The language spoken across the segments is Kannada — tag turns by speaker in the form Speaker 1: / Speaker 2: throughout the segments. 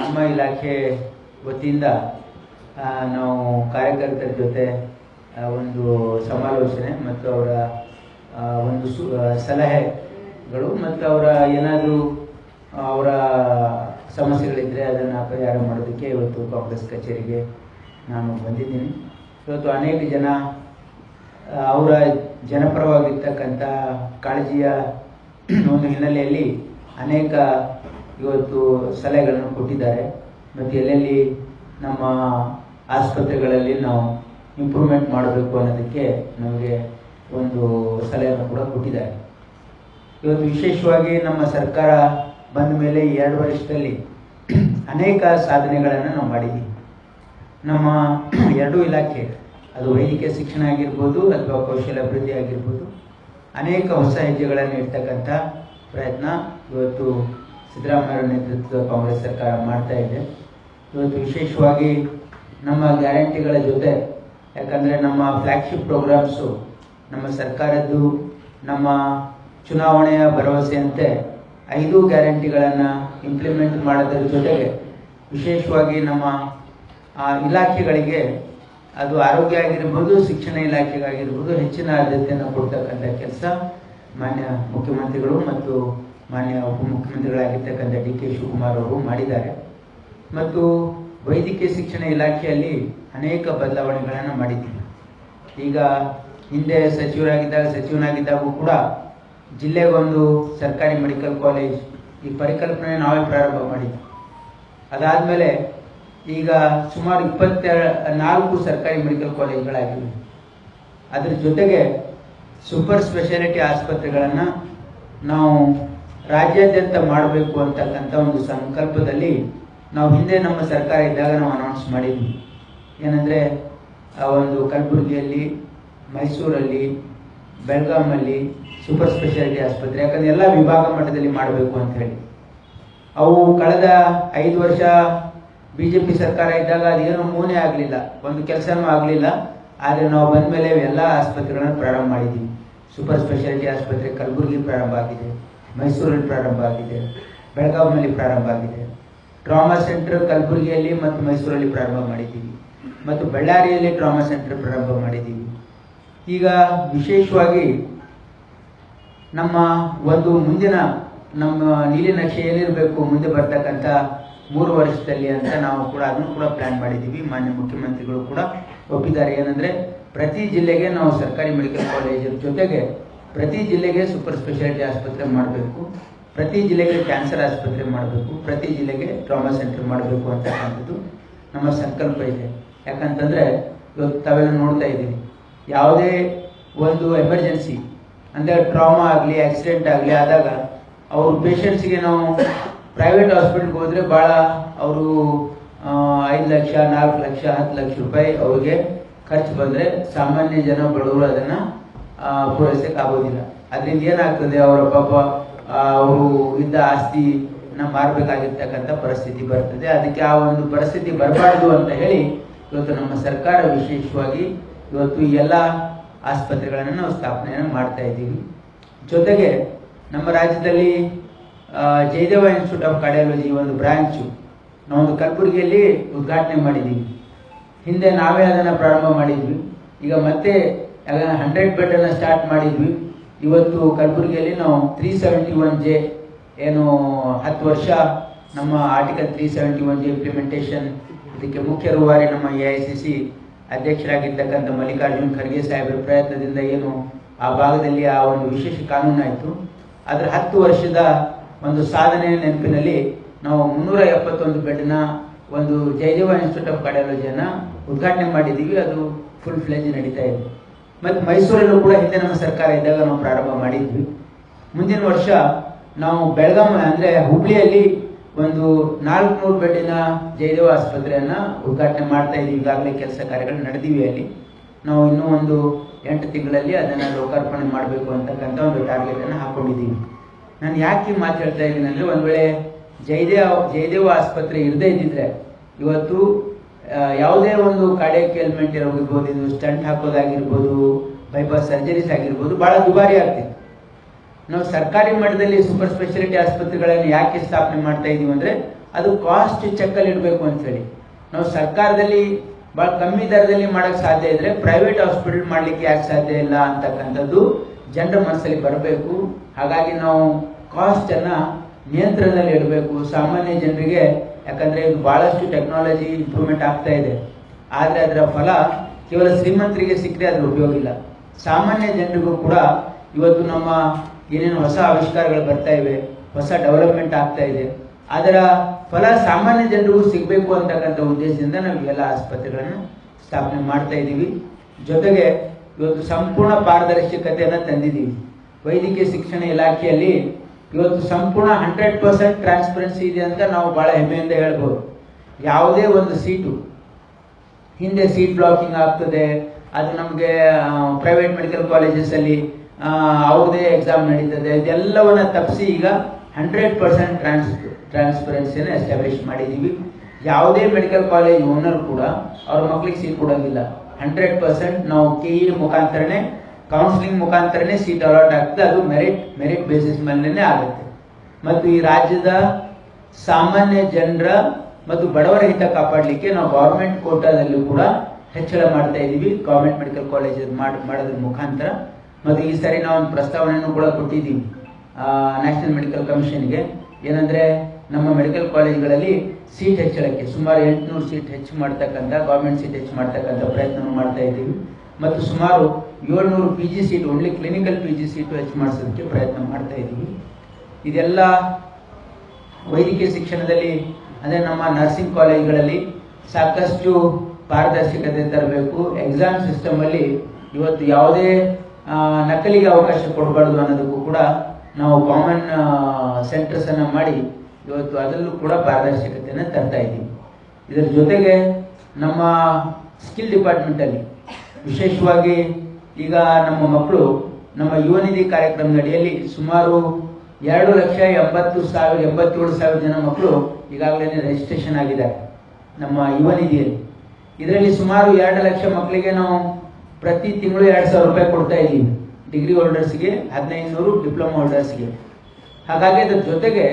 Speaker 1: ನಮ್ಮ ಇಲಾಖೆ ವತಿಯಿಂದ ನಾವು ಕಾರ್ಯಕರ್ತರ ಜೊತೆ ಒಂದು ಸಮಾಲೋಚನೆ ಮತ್ತು ಅವರ ಒಂದು ಸು ಸಲಹೆಗಳು ಮತ್ತು ಅವರ ಏನಾದರೂ ಅವರ ಸಮಸ್ಯೆಗಳಿದ್ದರೆ ಅದನ್ನು ಪರಿಹಾರ ಮಾಡೋದಕ್ಕೆ ಇವತ್ತು ಕಾಂಗ್ರೆಸ್ ಕಚೇರಿಗೆ ನಾನು ಬಂದಿದ್ದೀನಿ. ಇವತ್ತು ಅನೇಕ ಜನ ಅವರ ಜನಪರವಾಗಿರ್ತಕ್ಕಂಥ ಕಾಳಜಿಯ ಒಂದು ಹಿನ್ನೆಲೆಯಲ್ಲಿ ಅನೇಕ ಇವತ್ತು ಸಲಹೆಗಳನ್ನು ಕೊಟ್ಟಿದ್ದಾರೆ. ಮತ್ತು ಎಲ್ಲೆಲ್ಲಿ ನಮ್ಮ ಆಸ್ಪತ್ರೆಗಳಲ್ಲಿ ನಾವು ಇಂಪ್ರೂವ್ಮೆಂಟ್ ಮಾಡಬೇಕು ಅನ್ನೋದಕ್ಕೆ ನಮಗೆ ಒಂದು ಸಲಹೆಯನ್ನು ಕೂಡ ಕೊಟ್ಟಿದ್ದಾರೆ. ಇವತ್ತು ವಿಶೇಷವಾಗಿ ನಮ್ಮ ಸರ್ಕಾರ ಬಂದ ಮೇಲೆ ಎರಡು ವರ್ಷದಲ್ಲಿ ಅನೇಕ ಸಾಧನೆಗಳನ್ನು ನಾವು ಮಾಡಿದ್ದೀವಿ ನಮ್ಮ ಎರಡೂ ಇಲಾಖೆ, ಅದು ವೈದ್ಯಕೀಯ ಶಿಕ್ಷಣ ಆಗಿರ್ಬೋದು ಅಥವಾ ಕೌಶಲ್ಯ ಅಭಿವೃದ್ಧಿ ಆಗಿರ್ಬೋದು, ಅನೇಕ ಹೊಸ ಹೆಜ್ಜೆಗಳನ್ನು ಇಡ್ತಕ್ಕಂಥ ಪ್ರಯತ್ನ ಇವತ್ತು ಸಿದ್ದರಾಮಯ್ಯ ನೇತೃತ್ವದ ಕಾಂಗ್ರೆಸ್ ಸರ್ಕಾರ ಮಾಡ್ತಾ ಇದೆ. ಇವತ್ತು ವಿಶೇಷವಾಗಿ ನಮ್ಮ ಗ್ಯಾರಂಟಿಗಳ ಜೊತೆ, ಯಾಕಂದರೆ ನಮ್ಮ ಫ್ಲ್ಯಾಗ್ಶಿಪ್ ಪ್ರೋಗ್ರಾಮ್ಸು ನಮ್ಮ ಸರ್ಕಾರದ್ದು, ನಮ್ಮ ಚುನಾವಣೆಯ ಭರವಸೆಯಂತೆ ಐದು ಗ್ಯಾರಂಟಿಗಳನ್ನು ಇಂಪ್ಲಿಮೆಂಟ್ ಮಾಡೋದ್ರ ಜೊತೆಗೆ ವಿಶೇಷವಾಗಿ ನಮ್ಮ ಇಲಾಖೆಗಳಿಗೆ ಅದು ಆರೋಗ್ಯ ಆಗಿರ್ಬೋದು, ಶಿಕ್ಷಣ ಇಲಾಖೆಗಾಗಿರ್ಬೋದು, ಹೆಚ್ಚಿನ ಆದ್ಯತೆಯನ್ನು ಕೊಡ್ತಕ್ಕಂಥ ಕೆಲಸ ಮಾನ್ಯ ಮುಖ್ಯಮಂತ್ರಿಗಳು ಮತ್ತು ಮಾನ್ಯ ಉಪಮುಖ್ಯಮಂತ್ರಿಗಳಾಗಿರ್ತಕ್ಕಂಥ ಡಿ ಕೆ ಶಿವಕುಮಾರ್ ಅವರು ಮಾಡಿದ್ದಾರೆ. ಮತ್ತು ವೈದ್ಯಕೀಯ ಶಿಕ್ಷಣ ಇಲಾಖೆಯಲ್ಲಿ ಅನೇಕ ಬದಲಾವಣೆಗಳನ್ನು ಮಾಡಿದ್ದೀವಿ. ಈಗ ಹಿಂದೆ ಸಚಿವರಾಗಿದ್ದಾಗ ಸಚಿವನಾಗಿದ್ದಾಗೂ ಕೂಡ ಜಿಲ್ಲೆಗೊಂದು ಸರ್ಕಾರಿ ಮೆಡಿಕಲ್ ಕಾಲೇಜ್ ಈ ಪರಿಕಲ್ಪನೆ ನಾವೇ ಪ್ರಾರಂಭ ಮಾಡಿದ್ವಿ. ಅದಾದಮೇಲೆ ಈಗ ಸುಮಾರು ಇಪ್ಪತ್ತೆರ, ನಾಲ್ಕು ಸರ್ಕಾರಿ ಮೆಡಿಕಲ್ ಕಾಲೇಜ್ಗಳಾಗಿವೆ. ಅದರ ಜೊತೆಗೆ ಸೂಪರ್ ಸ್ಪೆಷಾಲಿಟಿ ಆಸ್ಪತ್ರೆಗಳನ್ನು ನಾವು ರಾಜ್ಯಾದ್ಯಂತ ಮಾಡಬೇಕು ಅಂತಕ್ಕಂಥ ಒಂದು ಸಂಕಲ್ಪದಲ್ಲಿ ನಾವು ಹಿಂದೆ ನಮ್ಮ ಸರ್ಕಾರ ಇದ್ದಾಗ ನಾವು ಅನೌನ್ಸ್ ಮಾಡಿದ್ವಿ. ಏನಂದರೆ, ಆ ಒಂದು ಕಲಬುರಗಿಯಲ್ಲಿ, ಮೈಸೂರಲ್ಲಿ ಬೆಳಗಾಮಲ್ಲಿ ಸೂಪರ್ ಸ್ಪೆಷಾಲಿಟಿ ಆಸ್ಪತ್ರೆ, ಯಾಕಂದರೆ ಎಲ್ಲ ವಿಭಾಗ ಮಟ್ಟದಲ್ಲಿ ಮಾಡಬೇಕು ಅಂತ ಹೇಳಿ. ಅವು ಕಳೆದ ಐದು ವರ್ಷ ಬಿ ಜೆ ಪಿ ಸರ್ಕಾರ ಇದ್ದಾಗ ಅದೇನು ಮೂನೇ ಆಗಲಿಲ್ಲ. ಒಂದು ಕೆಲಸನೂ ಆಗಲಿಲ್ಲ. ಆದರೆ ನಾವು ಬಂದ ಮೇಲೆ ಎಲ್ಲ ಆಸ್ಪತ್ರೆಗಳನ್ನು ಪ್ರಾರಂಭ ಮಾಡಿದ್ದೀವಿ ಸೂಪರ್ ಸ್ಪೆಷಾಲಿಟಿ ಆಸ್ಪತ್ರೆ ಕಲಬುರಗಿ ಪ್ರಾರಂಭ ಆಗಿದೆ. ಮೈಸೂರಲ್ಲಿ ಪ್ರಾರಂಭ ಆಗಿದೆ, ಬೆಳಗಾವಿನಲ್ಲಿ ಪ್ರಾರಂಭ ಆಗಿದೆ. ಟ್ರಾಮಾ ಸೆಂಟರ್ ಕಲಬುರಗಿಯಲ್ಲಿ ಮತ್ತು ಮೈಸೂರಲ್ಲಿ ಪ್ರಾರಂಭ ಮಾಡಿದ್ದೀವಿ. ಮತ್ತು ಬಳ್ಳಾರಿಯಲ್ಲಿ ಟ್ರಾಮಾ ಸೆಂಟರ್ ಪ್ರಾರಂಭ ಮಾಡಿದ್ದೀವಿ. ಈಗ ವಿಶೇಷವಾಗಿ ನಮ್ಮ ಒಂದು ಮುಂದಿನ, ನಮ್ಮ ನೀಲಿನಕ್ಷೆ ಏನಿರಬೇಕು ಮುಂದೆ ಬರ್ತಕ್ಕಂಥ ಮೂರು ವರ್ಷದಲ್ಲಿ ಅಂತ ನಾವು ಕೂಡ ಅದನ್ನು ಕೂಡ ಪ್ಲಾನ್ ಮಾಡಿದ್ದೀವಿ. ಮಾನ್ಯ ಮುಖ್ಯಮಂತ್ರಿಗಳು ಕೂಡ ಒಪ್ಪಿದ್ದಾರೆ. ಏನಂದರೆ ಪ್ರತಿ ಜಿಲ್ಲೆಗೆ ನಾವು ಸರ್ಕಾರಿ ಮೆಡಿಕಲ್ ಕಾಲೇಜ್ ಜೊತೆಗೆ ಪ್ರತಿ ಜಿಲ್ಲೆಗೆ ಸೂಪರ್ ಸ್ಪೆಷಾಲಿಟಿ ಆಸ್ಪತ್ರೆ ಮಾಡಬೇಕು, ಪ್ರತಿ ಜಿಲ್ಲೆಗೆ ಕ್ಯಾನ್ಸರ್ ಆಸ್ಪತ್ರೆ ಮಾಡಬೇಕು, ಪ್ರತಿ ಜಿಲ್ಲೆಗೆ ಟ್ರಾಮಾ ಸೆಂಟರ್ ಮಾಡಬೇಕು ಅಂತಕ್ಕಂಥದ್ದು ನಮ್ಮ ಸಂಕಲ್ಪ ಇದೆ. ಯಾಕಂತಂದರೆ ಇವತ್ತು ತಾವೆಲ್ಲ ನೋಡ್ತಾ ಇದ್ದೀವಿ ಯಾವುದೇ ಒಂದು ಎಮರ್ಜೆನ್ಸಿ ಅಂದರೆ ಟ್ರಾಮಾ ಆಗಲಿ ಆಕ್ಸಿಡೆಂಟ್ ಆಗಲಿ ಆದಾಗ ಅವ್ರ ಪೇಷಂಟ್ಸ್ಗೆ ನಾವು ಪ್ರೈವೇಟ್ ಹಾಸ್ಪಿಟ್ಲ್ಗೆ ಹೋದರೆ ಭಾಳ ಅವರು ಐದು ಲಕ್ಷ, ನಾಲ್ಕು ಲಕ್ಷ, ಹತ್ತು ಲಕ್ಷ ರೂಪಾಯಿ ಅವ್ರಿಗೆ ಖರ್ಚು ಬಂದರೆ ಸಾಮಾನ್ಯ ಜನ ಬಡವರು ಅದನ್ನು ಪೂರೈಸಕ್ಕೆ ಆಗೋದಿಲ್ಲ. ಅದರಿಂದ ಏನಾಗ್ತದೆ, ಅವರ ಪಾಪ ಅವರು ಇದ್ದ ಆಸ್ತಿನ ಮಾರಬೇಕಾಗಿರ್ತಕ್ಕಂಥ ಪರಿಸ್ಥಿತಿ ಬರ್ತದೆ. ಅದಕ್ಕೆ ಆ ಒಂದು ಪರಿಸ್ಥಿತಿ ಬರಬಾರ್ದು ಅಂತ ಹೇಳಿ ಇವತ್ತು ನಮ್ಮ ಸರ್ಕಾರ ವಿಶೇಷವಾಗಿ ಇವತ್ತು ಎಲ್ಲ ಆಸ್ಪತ್ರೆಗಳನ್ನು ನಾವು ಸ್ಥಾಪನೆಯನ್ನು ಮಾಡ್ತಾ ಇದ್ದೀವಿ. ಜೊತೆಗೆ ನಮ್ಮ ರಾಜ್ಯದಲ್ಲಿ ಜಯದೇವ ಇನ್ಸ್ಟಿಟ್ಯೂಟ್ ಆಫ್ ಕಾರ್ಡಿಯಾಲಜಿ ಒಂದು ಬ್ರಾಂಚು, ನಾವೊಂದು ಕಲಬುರಗಿಯಲ್ಲಿ ಉದ್ಘಾಟನೆ ಮಾಡಿದ್ದೀವಿ. ಹಿಂದೆ ನಾವೇ ಅದನ್ನು ಪ್ರಾರಂಭ ಮಾಡಿದ್ವಿ. ಈಗ ಮತ್ತೆ ಹಂಡ್ರೆಡ್ ಬೆಡ್ಡನ್ನು ಸ್ಟಾರ್ಟ್ ಮಾಡಿದ್ವಿ. ಇವತ್ತು ಕಲಬುರಗಿಯಲ್ಲಿ ನಾವು ತ್ರೀ ಸೆವೆಂಟಿ ಒನ್ ಜೆ ಏನು ಹತ್ತು ವರ್ಷ ನಮ್ಮ article three seventy one J implementation ಇದಕ್ಕೆ ಮುಖ್ಯ ರೂವಾರಿ ನಮ್ಮ ಎ ಐ ಸಿ ಸಿ ಅಧ್ಯಕ್ಷರಾಗಿರ್ತಕ್ಕಂಥ ಮಲ್ಲಿಕಾರ್ಜುನ್ ಖರ್ಗೆ ಸಾಹೇಬರ ಪ್ರಯತ್ನದಿಂದ ಏನು ಆ ಭಾಗದಲ್ಲಿ ಆ ಒಂದು ವಿಶೇಷ ಕಾನೂನಾಯಿತು ಅದರ ಹತ್ತು ವರ್ಷದ ಒಂದು ಸಾಧನೆಯ ನೆನಪಿನಲ್ಲಿ ನಾವು ಮುನ್ನೂರ ಎಪ್ಪತ್ತೊಂದು ಬೆಡ್ನ ಒಂದು ಜಯದೇವ ಇನ್ಸ್ಟಿಟ್ಯೂಟ್ ಆಫ್ ಕಾರ್ಡಿಯಾಲಜಿಯನ್ನು ಉದ್ಘಾಟನೆ ಮಾಡಿದ್ದೀವಿ. ಅದು ಫುಲ್ ಫ್ಲೆಜ್ ನಡೀತಾ ಇದೆ. ಮತ್ತು ಮೈಸೂರಲ್ಲೂ ಕೂಡ ಹಿಂದೆ ನಮ್ಮ ಸರ್ಕಾರ ಇದ್ದಾಗ ನಾವು ಪ್ರಾರಂಭ ಮಾಡಿದ್ವಿ. ಮುಂದಿನ ವರ್ಷ ನಾವು ಬೆಳಗಾಂ ಅಂದರೆ ಹುಬ್ಳಿಯಲ್ಲಿ ಒಂದು ನಾಲ್ಕುನೂರು ಬೆಡ್ಡಿನ ಜಯದೇವ ಆಸ್ಪತ್ರೆಯನ್ನು ಉದ್ಘಾಟನೆ ಮಾಡ್ತಾ ಇದ್ದೀವಿ. ಈಗಾಗಲೇ ಕೆಲಸ ಕಾರ್ಯಗಳು ನಡೆದಿವೆ ಅಲ್ಲಿ. ನಾವು ಇನ್ನೂ ಒಂದು ಎಂಟು ತಿಂಗಳಲ್ಲಿ ಅದನ್ನು ಲೋಕಾರ್ಪಣೆ ಮಾಡಬೇಕು ಅಂತಕ್ಕಂಥ ಒಂದು ಟಾರ್ಗೆಟನ್ನು ಹಾಕೊಂಡಿದ್ದೀವಿ. ನಾನು ಯಾಕೆ ಈ ಮಾತು ಹೇಳ್ತಾ ಇದ್ದೀನಿ ಅಂದರೆ ಒಂದು ವೇಳೆ ಜಯದೇವ ಜಯದೇವ ಆಸ್ಪತ್ರೆ ಇರದೇ ಇದ್ದಿದ್ರೆ ಇವತ್ತು ಯಾವುದೇ ಒಂದು ಕಾರ್ಡಿಯಕ್ ಎಲ್ಮೆಂಟ್ ಇರೋಗಿರ್ಬೋದು ಇದು ಸ್ಟಂಟ್ ಹಾಕೋದಾಗಿರ್ಬೋದು ಬೈಪಾಸ್ ಸರ್ಜರೀಸ್ ಆಗಿರ್ಬೋದು ಭಾಳ ದುಬಾರಿ ಆಗ್ತಿತ್ತು. ನಾವು ಸರ್ಕಾರಿ ಮಟ್ಟದಲ್ಲಿ ಸೂಪರ್ ಸ್ಪೆಷಾಲಿಟಿ ಆಸ್ಪತ್ರೆಗಳನ್ನು ಯಾಕೆ ಸ್ಥಾಪನೆ ಮಾಡ್ತಾ ಇದೀವಿ ಅಂದರೆ, ಅದು ಕಾಸ್ಟ್ ಚೆಕ್ಕಲ್ಲಿ ಇಡಬೇಕು ಅಂತೇಳಿ ನಾವು ಸರ್ಕಾರದಲ್ಲಿ ಭಾಳ ಕಮ್ಮಿ ದರದಲ್ಲಿ ಮಾಡೋಕ್ಕೆ ಸಾಧ್ಯ ಇದ್ರೆ ಪ್ರೈವೇಟ್ ಹಾಸ್ಪಿಟಲ್ ಮಾಡಲಿಕ್ಕೆ ಯಾಕೆ ಸಾಧ್ಯ ಇಲ್ಲ ಅಂತಕ್ಕಂಥದ್ದು ಜನರ ಮನಸ್ಸಲ್ಲಿ ಬರಬೇಕು. ಹಾಗಾಗಿ ನಾವು ಕಾಸ್ಟನ್ನು ನಿಯಂತ್ರಣದಲ್ಲಿ ಇಡಬೇಕು. ಸಾಮಾನ್ಯ ಜನರಿಗೆ ಯಾಕಂದರೆ ಇದು ಭಾಳಷ್ಟು ಟೆಕ್ನಾಲಜಿ ಇಂಪ್ರೂವ್ಮೆಂಟ್ ಆಗ್ತಾ ಇದೆ. ಆದರೆ ಅದರ ಫಲ ಕೇವಲ ಶ್ರೀಮಂತರಿಗೆ ಸಿಕ್ಕರೆ ಅದರ ಉಪಯೋಗ ಇಲ್ಲ. ಸಾಮಾನ್ಯ ಜನರಿಗೂ ಕೂಡ ಇವತ್ತು ನಮ್ಮ ಏನೇನು ಹೊಸ ಆವಿಷ್ಕಾರಗಳು ಬರ್ತಾ ಇವೆ, ಹೊಸ ಡೆವಲಪ್ಮೆಂಟ್ ಆಗ್ತಾ ಇದೆ. ಅದರ ಫಲ ಸಾಮಾನ್ಯ ಜನರಿಗೂ ಸಿಗಬೇಕು ಅಂತಕ್ಕಂಥ ಉದ್ದೇಶದಿಂದ ನಾವು ಇವೆಲ್ಲ ಆಸ್ಪತ್ರೆಗಳನ್ನು ಸ್ಥಾಪನೆ ಮಾಡ್ತಾ ಇದ್ದೀವಿ. ಜೊತೆಗೆ ಇವತ್ತು ಸಂಪೂರ್ಣ ಪಾರದರ್ಶಕತೆಯನ್ನು ತಂದಿದ್ದೀವಿ. ವೈದ್ಯಕೀಯ ಶಿಕ್ಷಣ ಇಲಾಖೆಯಲ್ಲಿ ಇವತ್ತು ಸಂಪೂರ್ಣ ಹಂಡ್ರೆಡ್ ಪರ್ಸೆಂಟ್ ಟ್ರಾನ್ಸ್ಪರೆನ್ಸಿ ಇದೆ ಅಂತ ನಾವು ಭಾಳ ಹೆಮ್ಮೆಯಿಂದ ಹೇಳ್ಬೋದು. ಯಾವುದೇ ಒಂದು ಸೀಟು, ಹಿಂದೆ ಸೀಟ್ ಬ್ಲಾಕಿಂಗ್ ಆಗ್ತದೆ, ಅದು ನಮಗೆ ಪ್ರೈವೇಟ್ ಮೆಡಿಕಲ್ ಕಾಲೇಜಸಲ್ಲಿ ಅವ್ರದೇ ಎಕ್ಸಾಮ್ ನಡೀತದೆ, ಇದೆಲ್ಲವನ್ನ ತಪ್ಪಿಸಿ ಈಗ ಹಂಡ್ರೆಡ್ ಪರ್ಸೆಂಟ್ ಟ್ರಾನ್ಸ್ ಟ್ರಾನ್ಸ್ಪರೆನ್ಸಿನ ಎಸ್ಟಾಬ್ಲಿಷ್ ಮಾಡಿದ್ದೀವಿ. ಯಾವುದೇ ಮೆಡಿಕಲ್ ಕಾಲೇಜ್ ಓನರ್ ಕೂಡ ಅವ್ರ ಮಕ್ಳಿಗೆ ಸೀಟ್ ಕೊಡೋದಿಲ್ಲ ಹಂಡ್ರೆಡ್ ಪರ್ಸೆಂಟ್ ನಾವು ಕೆ ಇ ಮುಖಾಂತರನೇ ಕೌನ್ಸಿಲಿಂಗ್ ಮುಖಾಂತರನೇ ಸೀಟ್ ಅಲಾಟ್ ಆಗ್ತದೆ. ಅದು ಮೆರಿಟ್ ಮೆರಿಟ್ ಬೇಸಿಸ್ ಮೇಲೆ ಆಗುತ್ತೆ. ಮತ್ತು ಈ ರಾಜ್ಯದ ಸಾಮಾನ್ಯ ಜನರ ಮತ್ತು ಬಡವರ ಹಿತ ಕಾಪಾಡಲಿಕ್ಕೆ ನಾವು ಗೌರ್ಮೆಂಟ್ ಕೋಟಾದಲ್ಲೂ ಕೂಡ ಹೆಚ್ಚಳ ಮಾಡ್ತಾ ಇದ್ದೀವಿ. ಗೌರ್ಮೆಂಟ್ ಮೆಡಿಕಲ್ ಕಾಲೇಜ್ ಮಾಡಿ, ಮಾಡೋದ್ರ ಮುಖಾಂತರ. ಮತ್ತು ಈ ಸಾರಿ ನಾವು ಒಂದು ಪ್ರಸ್ತಾವನೆಯನ್ನು ಕೂಡ ಕೊಟ್ಟಿದ್ದೀವಿ ನ್ಯಾಷನಲ್ ಮೆಡಿಕಲ್ ಕಮಿಷನ್ಗೆ ಏನಂದರೆ ನಮ್ಮ ಮೆಡಿಕಲ್ ಕಾಲೇಜ್ಗಳಲ್ಲಿ ಸೀಟ್ ಹೆಚ್ಚಳಕ್ಕೆ, ಸುಮಾರು ಎಂಟುನೂರು ಸೀಟ್ ಹೆಚ್ಚು ಮಾಡ್ತಕ್ಕಂಥ ಗೌರ್ಮೆಂಟ್ ಸೀಟ್ ಹೆಚ್ಚು ಮಾಡ್ತಕ್ಕಂಥ ಪ್ರಯತ್ನ ಮಾಡ್ತಾ ಇದ್ದೀವಿ. ಮತ್ತು ಸುಮಾರು ಏಳ್ನೂರು ಪಿ ಜಿ ಸೀಟ್ ಒಳ್ಳೆ ಕ್ಲಿನಿಕಲ್ ಪಿ ಜಿ ಸೀಟು ಹೆಚ್ಚು ಮಾಡಿಸೋದಕ್ಕೆ ಪ್ರಯತ್ನ ಮಾಡ್ತಾ ಇದ್ದೀವಿ. ಇದೆಲ್ಲ ವೈದ್ಯಕೀಯ ಶಿಕ್ಷಣದಲ್ಲಿ ಅಂದರೆ ನಮ್ಮ ನರ್ಸಿಂಗ್ ಕಾಲೇಜ್ಗಳಲ್ಲಿ ಸಾಕಷ್ಟು ಪಾರದರ್ಶಕತೆ ತರಬೇಕು. ಎಕ್ಸಾಮ್ ಸಿಸ್ಟಮಲ್ಲಿ ಇವತ್ತು ಯಾವುದೇ ನಕಲಿಗೆ ಅವಕಾಶ ಕೊಡಬಾರ್ದು ಅನ್ನೋದಕ್ಕೂ ಕೂಡ ನಾವು ಕಾಮನ್ ಸೆಂಟರ್ಸನ್ನು ಮಾಡಿ ಇವತ್ತು ಅದರಲ್ಲೂ ಕೂಡ ಪಾರದರ್ಶಕತೆಯನ್ನು ತರ್ತಾ ಇದ್ದೀವಿ. ಇದರ ಜೊತೆಗೆ ನಮ್ಮ ಸ್ಕಿಲ್ ಡಿಪಾರ್ಟ್ಮೆಂಟಲ್ಲಿ ವಿಶೇಷವಾಗಿ ಈಗ ನಮ್ಮ ಮಕ್ಕಳು ನಮ್ಮ ಯುವ ನಿಧಿ ಕಾರ್ಯಕ್ರಮದ ಅಡಿಯಲ್ಲಿ ಸುಮಾರು ಎರಡು ಲಕ್ಷ ಎಂಬತ್ತು ಸಾವಿರ, ಎಂಬತ್ತೇಳು ಸಾವಿರ ಜನ ಮಕ್ಕಳು ಈಗಾಗಲೇ ರಿಜಿಸ್ಟ್ರೇಷನ್ ಆಗಿದ್ದಾರೆ ನಮ್ಮ ಯುವ ನಿಧಿಯಲ್ಲಿ. ಇದರಲ್ಲಿ ಸುಮಾರು ಎರಡು ಲಕ್ಷ ಮಕ್ಕಳಿಗೆ ನಾವು ಪ್ರತಿ ತಿಂಗಳು ಎರಡು ಸಾವಿರ ರೂಪಾಯಿ ಕೊಡ್ತಾ ಇದ್ದೀವಿ. ಡಿಗ್ರಿ ಹೋಲ್ಡರ್ಸ್ಗೆ ಹದಿನೈದು ನೂರು ಡಿಪ್ಲೊಮಾ ಹೋಲ್ಡರ್ಸ್ಗೆ ಹಾಗಾಗಿ ಅದ್ರ ಜೊತೆಗೆ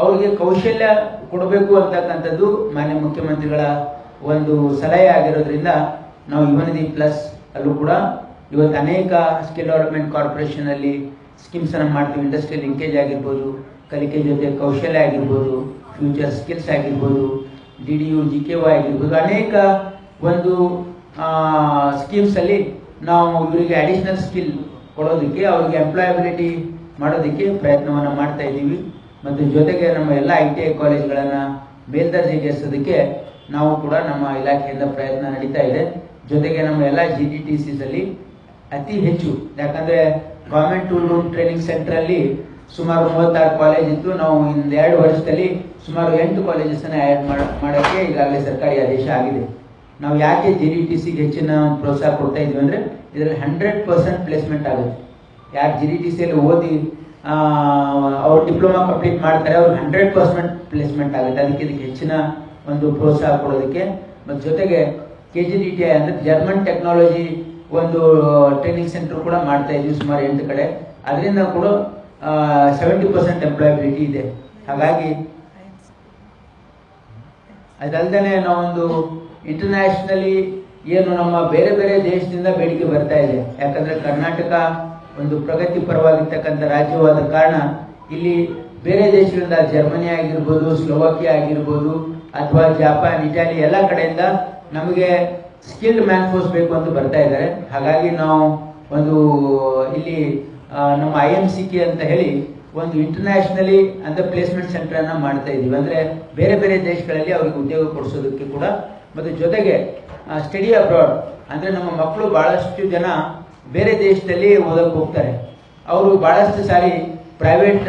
Speaker 1: ಅವರಿಗೆ ಕೌಶಲ್ಯ ಕೊಡಬೇಕು ಅಂತಕ್ಕಂಥದ್ದು ಮಾನ್ಯ ಮುಖ್ಯಮಂತ್ರಿಗಳ ಒಂದು ಸಲಹೆ ಆಗಿರೋದ್ರಿಂದ ನಾವು ಯುವನಿಧಿ ಪ್ಲಸ್ ಅಲ್ಲೂ ಕೂಡ ಇವತ್ತು ಅನೇಕ ಸ್ಕಿಲ್ ಡೆವಲಪ್ಮೆಂಟ್ ಕಾರ್ಪೊರೇಷನ್ ಅಲ್ಲಿ ಸ್ಕೀಮ್ಸ್ ಅನ್ನು ಮಾಡ್ತೀವಿ. ಇಂಡಸ್ಟ್ರಿಯಲ್ ಲಿಂಕೇಜ್ ಆಗಿರ್ಬೋದು, ಕಲಿಕೆ ಜೊತೆ ಕೌಶಲ್ಯ ಆಗಿರ್ಬೋದು ಫ್ಯೂಚರ್ ಸ್ಕಿಲ್ಸ್ ಆಗಿರ್ಬೋದು D D U G K Y ಆಗಿರ್ಬೋದು. ಅನೇಕ ಒಂದು ಸ್ಕೀಮ್ಸ್ ಅಲ್ಲಿ ನಾವು ಇವರಿಗೆ ಅಡಿಷನಲ್ ಸ್ಕಿಲ್ ಕೊಡೋದಕ್ಕೆ, ಅವರಿಗೆ ಎಂಪ್ಲಾಯಬಿಲಿಟಿ ಮಾಡೋದಕ್ಕೆ ಪ್ರಯತ್ನವನ್ನು ಮಾಡ್ತಾ ಇದ್ದೀವಿ. ಮತ್ತು ಜೊತೆಗೆ ನಮ್ಮ ಎಲ್ಲ ಐ ಟಿ ಐ ಕಾಲೇಜ್ಗಳನ್ನು ಮೇಲ್ದರ್ಜೆಗೆ ಎಸೋದಕ್ಕೆ ನಾವು ಕೂಡ ನಮ್ಮ ಇಲಾಖೆಯಿಂದ ಪ್ರಯತ್ನ ನಡೀತಾ ಇದೆ. ಜೊತೆಗೆ ನಮ್ಮ ಎಲ್ಲ ಜಿ ಟಿ ಟಿ ಸಿಸಲ್ಲಿ ಅತಿ ಹೆಚ್ಚು. ಯಾಕಂದ್ರೆ government tool room training centre ಅಲ್ಲಿ ಸುಮಾರು ಮೂವತ್ತಾರು ಕಾಲೇಜ್ ಇತ್ತು ನಾವು ಎರಡು ವರ್ಷದಲ್ಲಿ ಸುಮಾರು ಎಂಟು ಕಾಲೇಜಸನ್ನು ಆ್ಯಡ್ ಮಾಡೋಕ್ಕೆ ಈಗಾಗಲೇ ಸರ್ಕಾರಿ ಆದೇಶ ಆಗಿದೆ. ನಾವು ಯಾಕೆ ಜಿ ಡಿ ಟಿ ಸಿಗೆ ಹೆಚ್ಚಿನ ಪ್ರೋತ್ಸಾಹ ಕೊಡ್ತಾ ಇದ್ವಿ ಅಂದ್ರೆ ಇದರಲ್ಲಿ ಹಂಡ್ರೆಡ್ ಪರ್ಸೆಂಟ್ ಪ್ಲೇಸ್ಮೆಂಟ್ ಆಗುತ್ತೆ. ಯಾರು ಜಿ ಡಿ ಟಿ ಸಿಯಲ್ಲಿ ಓದಿ ಅವ್ರು ಡಿಪ್ಲೊಮಾ ಕಂಪ್ಲೀಟ್ ಮಾಡ್ತಾರೆ, ಅವ್ರಿಗೆ ಹಂಡ್ರೆಡ್ ಪರ್ಸೆಂಟ್ ಪ್ಲೇಸ್ಮೆಂಟ್ ಆಗುತ್ತೆ. ಅದಕ್ಕೆ ಇದಕ್ಕೆ ಹೆಚ್ಚಿನ ಒಂದು ಪ್ರೋತ್ಸಾಹ ಕೊಡೋದಕ್ಕೆ. ಮತ್ತು ಜೊತೆಗೆ K G D T I ಅಂದರೆ ಜರ್ಮನ್ ಟೆಕ್ನಾಲಜಿ ಒಂದು ಟ್ರೈನಿಂಗ್ ಸೆಂಟರ್ ಕೂಡ ಮಾಡ್ತಾ ಇದ್ವಿ ಸುಮಾರು ಎಂಟು ಕಡೆ. ಅದರಿಂದ ಕೂಡ ಸೆವೆಂಟಿ ಪರ್ಸೆಂಟ್ ಎಂಪ್ಲಾಯಬಿಲಿಟಿ ಇದೆ. ಹಾಗಾಗಿ ಅದಲ್ದೇ ನಾವೊಂದು ಇಂಟರ್ನ್ಯಾಷನಲಿ ಏನು ನಮ್ಮ ಬೇರೆ ಬೇರೆ ದೇಶದಿಂದ ಬೇಡಿಕೆ ಬರ್ತಾ ಇದೆ. ಯಾಕಂದ್ರೆ ಕರ್ನಾಟಕ ಒಂದು ಪ್ರಗತಿ ಪರವಾಗಿರ್ತಕ್ಕಂಥ ರಾಜ್ಯವಾದ ಕಾರಣ ಇಲ್ಲಿ ಬೇರೆ ದೇಶಗಳಿಂದ ಜರ್ಮನಿ ಆಗಿರ್ಬೋದು, ಸ್ಲೋವಾಕಿಯಾ ಆಗಿರ್ಬೋದು, ಅಥವಾ ಜಪಾನ್, ಇಟಾಲಿ ಎಲ್ಲ ಕಡೆಯಿಂದ ನಮಗೆ ಸ್ಕಿಲ್ಡ್ ಮ್ಯಾನ್ ಫೋರ್ಸ್ ಬೇಕು ಅಂತ ಬರ್ತಾ ಇದ್ದಾರೆ. ಹಾಗಾಗಿ ನಾವು ಒಂದು, ಇಲ್ಲಿ ನಮ್ಮ ಐ ಎಂ ಸಿ ಕೆ ಅಂತ ಹೇಳಿ ಒಂದು ಇಂಟರ್ನ್ಯಾಷನಲಿ ಅಂತ ಪ್ಲೇಸ್ಮೆಂಟ್ ಸೆಂಟರ್ ಅನ್ನ ಮಾಡ್ತಾ ಇದೀವಿ ಅಂದ್ರೆ ಬೇರೆ ಬೇರೆ ದೇಶಗಳಲ್ಲಿ ಅವ್ರಿಗೆ ಉದ್ಯೋಗ ಕೊಡಿಸೋದಕ್ಕೆ ಕೂಡ. ಮತ್ತು ಜೊತೆಗೆ ಸ್ಟಡಿ ಅಬ್ರಾಡ್ ಅಂದ್ರೆ ನಮ್ಮ ಮಕ್ಕಳು ಬಹಳಷ್ಟು ಜನ ಬೇರೆ ದೇಶದಲ್ಲಿ ಓದಕ್ಕೆ ಹೋಗ್ತಾರೆ. ಅವರು ಬಹಳಷ್ಟು ಸಾರಿ ಪ್ರೈವೇಟ್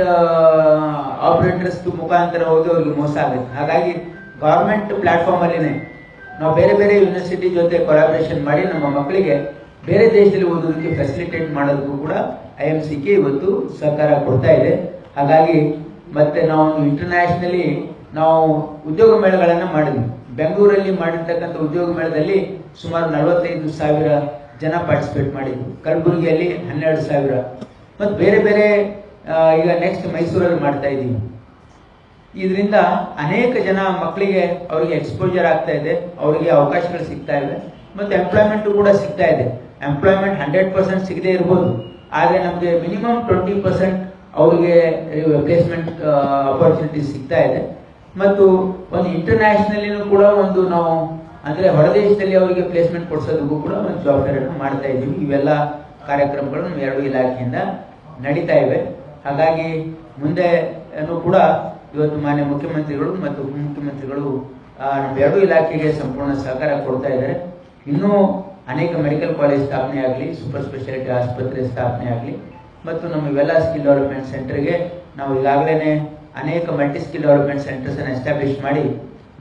Speaker 1: ಆಪರೇಟರ್ಸ್ ಮುಖಾಂತರ ಹೋಗಿ ಅವ್ರಿಗೆ ಮೋಸ ಆಗುತ್ತೆ. ಹಾಗಾಗಿ ಗೌರ್ಮೆಂಟ್ ಪ್ಲಾಟ್ಫಾರ್ಮ್ ಅಲ್ಲಿನೇ ನಾವು ಬೇರೆ ಬೇರೆ ಯೂನಿವರ್ಸಿಟಿ ಜೊತೆ ಕೊಲಾಬ್ರೇಷನ್ ಮಾಡಿ ನಮ್ಮ ಮಕ್ಕಳಿಗೆ ಬೇರೆ ದೇಶದಲ್ಲಿ ಓದೋದಕ್ಕೆ ಫೆಸಿಲಿಟೇಟ್ ಮಾಡೋದಕ್ಕೂ ಕೂಡ ಐ ಎಂ ಸಿ ಕೆ ಇವತ್ತು ಸಹಕಾರ ಕೊಡ್ತಾ ಇದೆ. ಹಾಗಾಗಿ ಮತ್ತೆ ನಾವು ಇಂಟರ್ನ್ಯಾಷನಲಿ ನಾವು ಉದ್ಯೋಗ ಮೇಳಗಳನ್ನು ಮಾಡಿದ್ವಿ. ಬೆಂಗಳೂರಲ್ಲಿ ಮಾಡಿರ್ತಕ್ಕಂಥ ಉದ್ಯೋಗ ಮೇಳದಲ್ಲಿ ಸುಮಾರು ನಲವತ್ತೈದು ಸಾವಿರ ಜನ ಪಾರ್ಟಿಸಿಪೇಟ್ ಮಾಡಿದ್ವಿ. ಕಲಬುರಗಿಯಲ್ಲಿ ಹನ್ನೆರಡು ಸಾವಿರ. ಮತ್ತು ಬೇರೆ ಬೇರೆ ಈಗ ನೆಕ್ಸ್ಟ್ ಮೈಸೂರಲ್ಲಿ ಮಾಡ್ತಾ ಇದ್ದೀವಿ ಇದರಿಂದ ಅನೇಕ ಜನ ಮಕ್ಕಳಿಗೆ ಅವರಿಗೆ ಎಕ್ಸ್ಪೋಜರ್ ಆಗ್ತಾ ಇದೆ, ಅವರಿಗೆ ಅವಕಾಶಗಳು ಸಿಗ್ತಾ ಇವೆ, ಮತ್ತು ಎಂಪ್ಲಾಯ್ಮೆಂಟ್ ಕೂಡ ಸಿಗ್ತಾ ಇದೆ. ಎಂಪ್ಲಾಯ್ಮೆಂಟ್ ಹಂಡ್ರೆಡ್ ಪರ್ಸೆಂಟ್ ಸಿಗದೇ ಇರ್ಬೋದು, ಆದರೆ ನಮಗೆ ಮಿನಿಮಮ್ ಟ್ವೆಂಟಿ ಪರ್ಸೆಂಟ್ ಅವರಿಗೆ ಪ್ಲೇಸ್ಮೆಂಟ್ ಅಪರ್ಚುನಿಟಿ ಸಿಗ್ತಾ ಇದೆ. ಮತ್ತು ಒಂದು ಇಂಟರ್ನ್ಯಾಷನಲ್ಲಿನೂ ಕೂಡ ಒಂದು ನಾವು, ಅಂದರೆ ಹೊರದೇಶದಲ್ಲಿ ಅವರಿಗೆ ಪ್ಲೇಸ್ಮೆಂಟ್ ಕೊಡಿಸೋದಕ್ಕೂ ಕೂಡ ಒಂದು ಜವಾಬ್ದಾರಿಯನ್ನು ಮಾಡ್ತಾ ಇದ್ದೀವಿ. ಇವೆಲ್ಲ ಕಾರ್ಯಕ್ರಮಗಳು ನಮ್ಮ ಎರಡು ಇಲಾಖೆಯಿಂದ ನಡೀತಾ ಇವೆ. ಹಾಗಾಗಿ ಮುಂದೆ ಕೂಡ ಇವತ್ತು ಮಾನ್ಯ ಮುಖ್ಯಮಂತ್ರಿಗಳು ಮತ್ತು ಉಪಮುಖ್ಯಮಂತ್ರಿಗಳು ನಮ್ಮ ಎರಡು ಇಲಾಖೆಗೆ ಸಂಪೂರ್ಣ ಸಹಕಾರ ಕೊಡ್ತಾ ಇದ್ದಾರೆ. ಇನ್ನೂ ಅನೇಕ ಮೆಡಿಕಲ್ ಕಾಲೇಜ್ ಸ್ಥಾಪನೆ ಆಗಲಿ, ಸೂಪರ್ ಸ್ಪೆಷಾಲಿಟಿ ಆಸ್ಪತ್ರೆ ಸ್ಥಾಪನೆ ಆಗಲಿ, ಮತ್ತು ನಮ್ಮ ಇವೆಲ್ಲ ಸ್ಕಿಲ್ ಡೆವಲಪ್ಮೆಂಟ್ ಸೆಂಟರ್ಗೆ ನಾವು ಈಗಾಗಲೇ ಅನೇಕ ಮಲ್ಟಿ ಸ್ಕಿಲ್ ಡೆವಲಪ್ಮೆಂಟ್ ಸೆಂಟರ್ಸನ್ನು ಎಸ್ಟಾಬ್ಲಿಷ್ ಮಾಡಿ,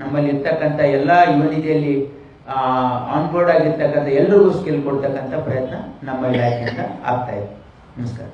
Speaker 1: ನಮ್ಮಲ್ಲಿ ಇರ್ತಕ್ಕಂಥ ಎಲ್ಲ ಯುವನಿಧಿಯಲ್ಲಿ ಆನ್ ಬೋರ್ಡ್ ಆಗಿರ್ತಕ್ಕಂಥ ಎಲ್ಲರಿಗೂ ಸ್ಕಿಲ್ ಕೊಡ್ತಕ್ಕಂಥ ಪ್ರಯತ್ನ ನಮ್ಮ ಇಲಾಖೆಯಿಂದ ಆಗ್ತಾ ಇದೆ. ನಮಸ್ಕಾರ.